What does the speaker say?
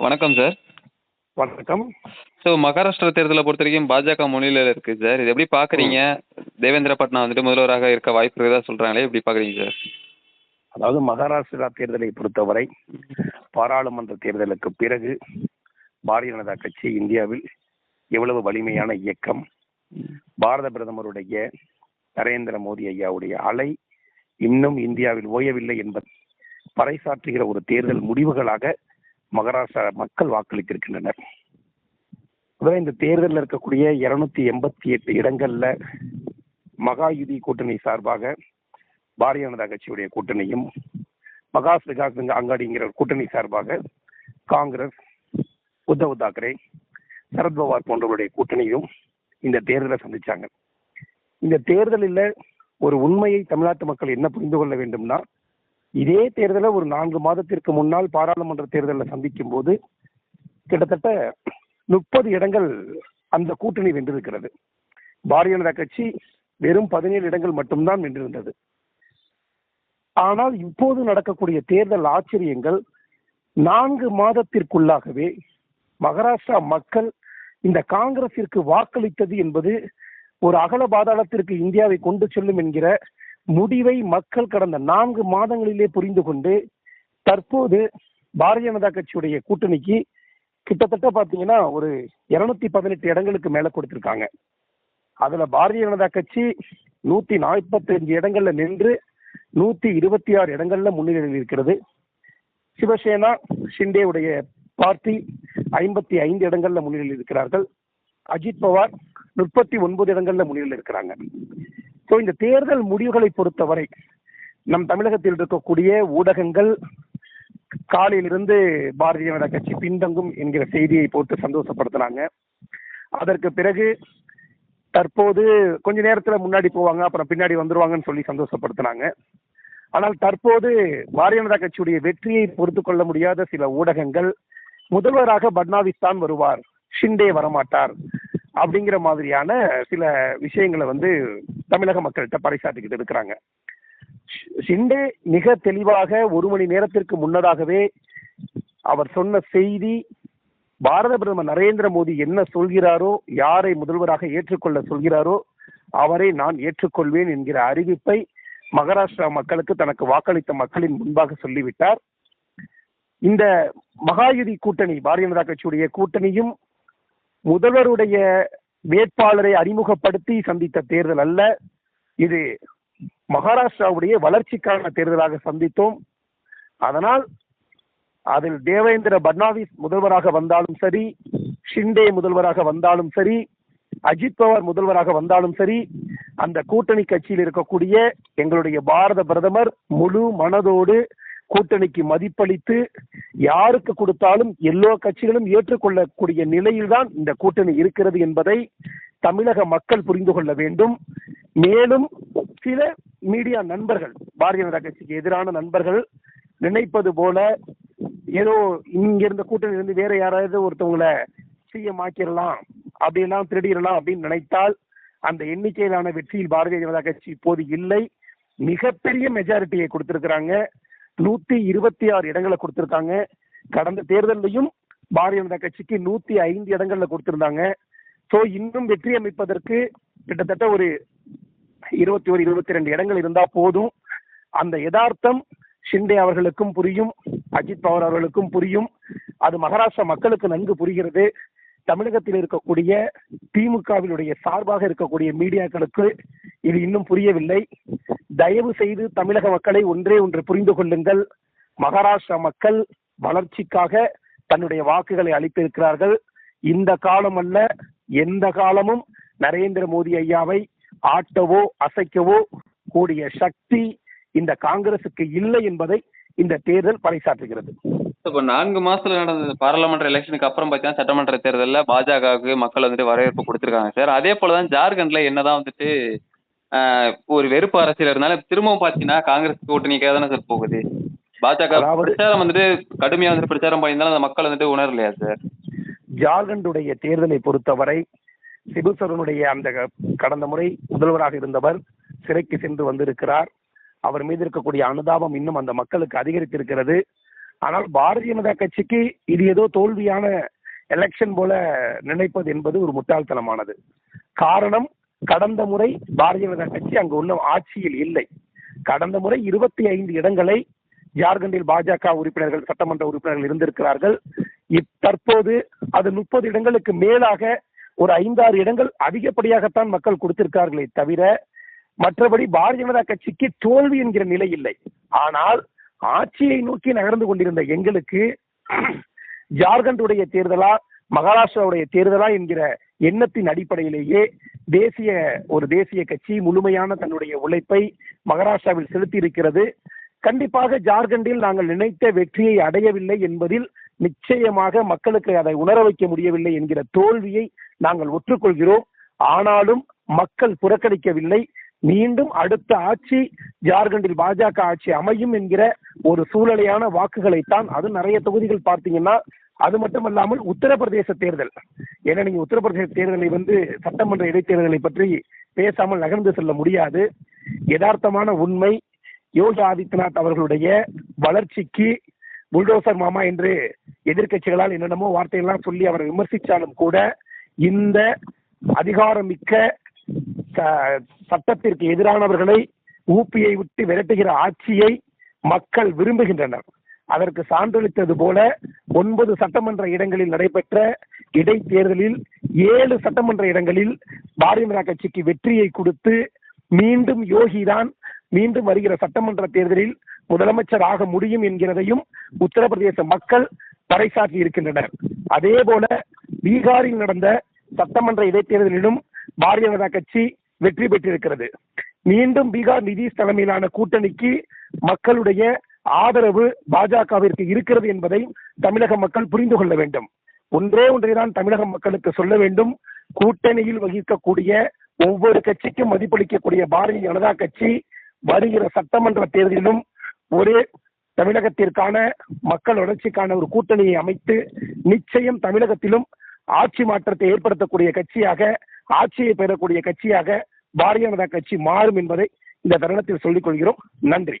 வணக்கம் சார் வணக்கம். ஸோ மகாராஷ்டிரா தேர்தலை பொறுத்த வரைக்கும் பாஜக முன்னிலையில் இருக்குது சார் இது எப்படி பார்க்குறீங்க தேவேந்திர பட்னா வந்துட்டு முதல்வராக இருக்க வாய்ப்பு இருக்கிறதா சொல்கிறாங்களே எப்படி பார்க்குறீங்க சார் அதாவது மகாராஷ்டிரா தேர்தலை பொறுத்தவரை பாராளுமன்ற தேர்தலுக்கு பிறகு பாரதிய ஜனதா கட்சி இந்தியாவில் எவ்வளவு வலிமையான இயக்கம் பாரத பிரதமருடைய நரேந்திர மோடி ஐயாவுடைய அலை இன்னும் இந்தியாவில் ஓயவில்லை என்பதை பறைசாற்றுகிற ஒரு தேர்தல் முடிவுகளாக மகாராஷ்டிரா மக்கள் வாக்களித்திருக்கின்றனர். அதாவது இந்த தேர்தலில் இருக்கக்கூடிய இருநூத்தி எண்பத்தி எட்டு இடங்கள்ல மகாயுதி கூட்டணி சார்பாக பாரதிய ஜனதா கட்சியுடைய கூட்டணியும் மகாஸ் விகாஸ் அங்காடிங்கிற ஒரு கூட்டணி சார்பாக காங்கிரஸ் உத்தவ் தாக்கரே சரத்பவார் போன்றவருடைய கூட்டணியும் இந்த தேர்தலை சந்திச்சாங்க. இந்த தேர்தலில் ஒரு உண்மையை தமிழ்நாட்டு மக்கள் என்ன புரிந்து கொள்ள வேண்டும்னா இதே தேர்தலை ஒரு நான்கு மாதத்திற்கு முன்னால் பாராளுமன்ற தேர்தலில் சந்திக்கும் போது கிட்டத்தட்ட முப்பது இடங்கள் அந்த கூட்டணி வென்றிருக்கிறது. பாரதிய ஜனதா கட்சி வெறும் பதினேழு இடங்கள் மட்டும்தான் வென்றிருந்தது. ஆனால் இப்போது நடக்கக்கூடிய தேர்தல் ஆச்சரியங்கள் நான்கு மாதத்திற்குள்ளாகவே மகாராஷ்டிரா மக்கள் இந்த காங்கிரசிற்கு வாக்களித்தது என்பது ஒரு அகல பாதாளத்திற்கு இந்தியாவை கொண்டு செல்லும் என்கிற முடிவை மக்கள் கடந்த நான்கு மாதங்களிலே புரிந்து கொண்டு தற்போது பாரதிய ஜனதா கட்சியுடைய கூட்டணிக்கு கிட்டத்தட்ட பாத்தீங்கன்னா ஒரு இருநூத்தி பதினெட்டு இடங்களுக்கு மேல கொடுத்திருக்காங்க. அதுல பாரதிய ஜனதா கட்சி நூத்தி நாற்பத்தி அஞ்சு இடங்கள்ல நின்று நூத்தி இருபத்தி ஆறு இடங்கள்ல முன்னிலையில் இருக்கிறது. சிவசேனா ஷிண்டேவுடைய பார்ட்டி ஐம்பத்தி ஐந்து இடங்கள்ல முன்னிலையில் இருக்கிறார்கள். அஜித் பவார் முப்பத்தி ஒன்பது இடங்கள்ல முன்னிலையில் இருக்கிறாங்க. ஸோ இந்த தேர்தல் முடிவுகளை பொறுத்தவரை நம் தமிழகத்தில் இருக்கக்கூடிய ஊடகங்கள் காலையிலிருந்து பாரதிய ஜனதா கட்சி பின்தங்கும் என்கிற செய்தியை போட்டு சந்தோஷப்படுத்தினாங்க. அதற்கு பிறகு தற்போது கொஞ்ச நேரத்துல முன்னாடி போவாங்க அப்புறம் பின்னாடி வந்துருவாங்கன்னு சொல்லி சந்தோஷப்படுத்தினாங்க. ஆனால் தற்போது பாரதிய ஜனதா கட்சியுடைய வெற்றியை பொறுத்து கொள்ள முடியாத சில ஊடகங்கள் முதல்வராக பட்னாவிஸ் தான் வருவார் ஷிண்டே வரமாட்டார். அப்படிங்கிற மாதிரியான சில விஷயங்களை வந்து தமிழக மக்கள்கிட்ட பறைசாட்டிக்கிட்டு இருக்கிறாங்க. ஷிண்டே மிக தெளிவாக ஒரு மணி நேரத்திற்கு முன்னதாகவே அவர் சொன்ன செய்தி பாரத பிரதமர் நரேந்திர மோடி என்ன சொல்கிறாரோ யாரை முதல்வராக ஏற்றுக்கொள்ள சொல்கிறாரோ அவரை நான் ஏற்றுக்கொள்வேன் என்கிற அறிவிப்பை மகாராஷ்டிரா மக்களுக்கு தனக்கு வாக்களித்த மக்களின் முன்பாக சொல்லிவிட்டார். இந்த மகாயுதி கூட்டணி பாரதிய ஜனதா கட்சியுடைய கூட்டணியும் முதல்வருடைய வேட்பாளரை அறிமுகப்படுத்தி சந்தித்த தேர்தல் அல்ல இது மகாராஷ்டிராவுடைய வளர்ச்சிக்கான தேர்தலாக சந்தித்தோம். அதனால் அதில் தேவேந்திர பட்னாவிஸ் முதல்வராக வந்தாலும் சரி ஷிண்டே முதல்வராக வந்தாலும் சரி அஜித் பவார் முதல்வராக வந்தாலும் சரி அந்த கூட்டணி கட்சியில் இருக்கக்கூடிய எங்களுடைய பாரத பிரதமர் முழு மனதோடு கூட்டணிக்கு மதிப்பளித்து யாருக்கு கொடுத்தாலும் எல்லோ கட்சிகளும் ஏற்றுக்கொள்ளக்கூடிய நிலையில்தான் இந்த கூட்டணி இருக்கிறது என்பதை தமிழக மக்கள் புரிந்து கொள்ள வேண்டும். மேலும் சில மீடியா நண்பர்கள் பாரதிய ஜனதா கட்சிக்கு எதிரான நண்பர்கள் நினைப்பது போல ஏதோ இங்க இருந்த கூட்டணி இருந்து வேற யாராவது ஒருத்தவங்களை சிஎம் ஆக்கிடலாம் அப்படியெல்லாம் திருடிடலாம் அப்படின்னு நினைத்தால் அந்த எண்ணிக்கையிலான வெற்றியில் பாரதிய ஜனதா கட்சி இப்போது இல்லை. மிகப்பெரிய மெஜாரிட்டியை கொடுத்திருக்கிறாங்க. நூத்தி இருபத்தி ஆறு இடங்களை கொடுத்திருக்காங்க. கடந்த தேர்தலையும் பாரதிய ஜனதா கட்சிக்கு நூத்தி ஐந்து இடங்கள்ல கொடுத்திருந்தாங்க. ஸோ இன்னும் வெற்றி அமைப்பதற்கு கிட்டத்தட்ட ஒரு இருபத்தி ஒரு இருபத்தி ரெண்டு இடங்கள் இருந்தா போதும். அந்த யதார்த்தம் ஷிண்டே அவர்களுக்கும் புரியும் அஜித் பவார் அவர்களுக்கும் புரியும். அது மகாராஷ்டிரா மக்களுக்கு நன்கு புரிகிறது. தமிழகத்தில் இருக்கக்கூடிய திமுகவினுடைய சார்பாக இருக்கக்கூடிய மீடியாக்களுக்கு இது இன்னும் புரியவில்லை. தயவு செய்து தமிழக மக்களை ஒன்றே ஒன்று புரிந்து கொள்ளுங்கள். மகாராஷ்டிரா மக்கள் வளர்ச்சிக்காக தன்னுடைய வாக்குகளை அளித்திருக்கிறார்கள். இந்த காலம் அல்ல எந்த காலமும் நரேந்திர மோடி ஐயாவை ஆட்டவோ அசைக்கவோ கூடிய சக்தி இந்த காங்கிரசுக்கு இல்லை என்பதை இந்த தேர்தல் பறைசாற்றுகிறது. இப்போ நான்கு மாசத்துல நடந்த பாராளுமன்ற எலெக்ஷனுக்கு அப்புறம் பார்த்தீங்கன்னா சட்டமன்ற தேர்தலில் பாஜகவுக்கு மக்கள் வந்துட்டு வரவேற்பு கொடுத்துருக்காங்க சார். அதே போலதான் ஜார்க்கண்ட்ல என்னதான் வந்துட்டு ஒரு வெறுப்பு அரசியல் இருந்தாலும் திரும்பவும் பார்த்தீங்கன்னா காங்கிரஸ் கூட்டணிக்காக தானே சார் போகுது. பாஜக பிரச்சாரம் வந்துட்டு கடுமையா வந்துட்டு பிரச்சாரம் பண்ணியிருந்தாலும் அந்த மக்கள் வந்துட்டு உணரலையா சார்? ஜார்க்கண்டுடைய தேர்தலை பொறுத்தவரை சிபு சோரனுடைய அந்த கடந்த முறை முதல்வராக இருந்தவர் சிறைக்கு சென்று வந்திருக்கிறார். அவர் மீது இருக்கக்கூடிய அனுதாபம் இன்னும் அந்த மக்களுக்கு அதிகரித்திருக்கிறது. ஆனால் பாரதிய ஜனதா கட்சிக்கு இது ஏதோ தோல்வியான எலெக்ஷன் போல நினைப்பது என்பது ஒரு முட்டாள்தனமானது. காரணம் கடந்த முறை பாரதிய ஜனதா கட்சி அங்கு உள்ள ஆட்சியில் இல்லை. கடந்த முறை இருபத்தி ஐந்து இடங்களை ஜார்க்கண்டில் பாஜக உறுப்பினர்கள் சட்டமன்ற உறுப்பினர்கள் இருந்திருக்கிறார்கள். தற்போது அது முப்பது இடங்களுக்கு மேலாக ஒரு ஐந்தாறு இடங்கள் அதிகப்படியாகத்தான் மக்கள் கொடுத்திருக்கார்களே தவிர மற்றபடி பாரதிய ஜனதா கட்சிக்கு தோல்வி என்கிற நிலை இல்லை. ஆனால் ஆட்சியை நோக்கி நகர்ந்து கொண்டிருந்த எங்களுக்கு ஜார்க்கண்டுடைய தேர்தலா மகாராஷ்டிராவுடைய தேர்தலா என்கிற எண்ணத்தின் அடிப்படையிலேயே தேசிய ஒரு தேசிய கட்சி முழுமையான தன்னுடைய உழைப்பை மகாராஷ்டிராவில் செலுத்தி இருக்கிறது கண்டிப்பாக ஜார்க்கண்டில் நாங்கள் நினைத்த வெற்றியை அடையவில்லை என்பதில் நிச்சயமாக மக்களுக்கு அதை உணர வைக்க முடியவில்லை என்கிற தோல்வியை நாங்கள் ஒற்றுக்கொள்கிறோம். ஆனாலும் மக்கள் புறக்கணிக்கவில்லை. மீண்டும் அடுத்த ஆட்சி ஜார்க்கண்டில் பாஜக ஆட்சி அமையும் என்கிற ஒரு சூழலையான வாக்குகளைத்தான் அது நிறைய தொகுதிகள் பார்த்தீங்கன்னா அது மட்டுமல்லாமல் உத்தரப்பிரதேச தேர்தல். ஏன்னா நீங்க உத்தரப்பிரதேச தேர்தலை வந்து சட்டமன்ற இடைத்தேர்தலை பற்றி பேசாமல் நகர்ந்து செல்ல முடியாது. யதார்த்தமான உண்மை யோகி ஆதித்யநாத் அவர்களுடைய வளர்ச்சிக்கு புல்டோசர் மாமா என்று எதிர்க்கட்சிகளால் என்னென்னமோ வார்த்தையெல்லாம் சொல்லி அவரை விமர்சித்தாலும் கூட இந்த அதிகாரமிக்க ச- சட்டத்திற்கு எதிரானவர்களை ஊப்பியை விட்டு விரட்டுகிற ஆட்சியை மக்கள் விரும்புகின்றனர். அதற்கு சான்றளித்தது போல ஒன்பது சட்டமன்ற இடங்களில் நடைபெற்ற இடைத்தேர்தலில் ஏழு சட்டமன்ற இடங்களில் பாரதிய ஜனதா கட்சிக்கு வெற்றியை கொடுத்து மீண்டும் யோகிதான் மீண்டும் வருகிற சட்டமன்ற தேர்தலில் முதலமைச்சர் ஆக முடியும் என்கிறதையும் உத்தரப்பிரதேச மக்கள் பறைசாற்றி இருக்கின்றனர். அதே போல பீகாரில் நடந்த சட்டமன்ற இடைத்தேர்தலிலும் பாரதிய ஜனதா கட்சி வெற்றி பெற்றிருக்கிறது. மீண்டும் பீகார் நிதிஷ் தலைமையிலான கூட்டணிக்கு மக்களுடைய ஆதரவு பாஜகவிற்கு இருக்கிறது என்பதை தமிழக மக்கள் புரிந்து கொள்ள வேண்டும். ஒன்றே ஒன்றைதான் தமிழக மக்களுக்கு சொல்ல வேண்டும். கூட்டணியில் வகிக்கக்கூடிய ஒவ்வொரு கட்சிக்கும் மதிப்பளிக்கக்கூடிய பாரதிய ஜனதா கட்சி வருகிற சட்டமன்ற தேர்தலிலும் ஒரே தமிழகத்திற்கான மக்கள் வளர்ச்சிக்கான ஒரு கூட்டணியை அமைத்து நிச்சயம் தமிழகத்திலும் ஆட்சி மாற்றத்தை ஏற்படுத்தக்கூடிய கட்சியாக ஆட்சியை பெறக்கூடிய கட்சியாக பாரதிய ஜனதா கட்சி மாறும் என்பதை இந்த தருணத்தில் சொல்லிக் கொள்கிறோம். நன்றி.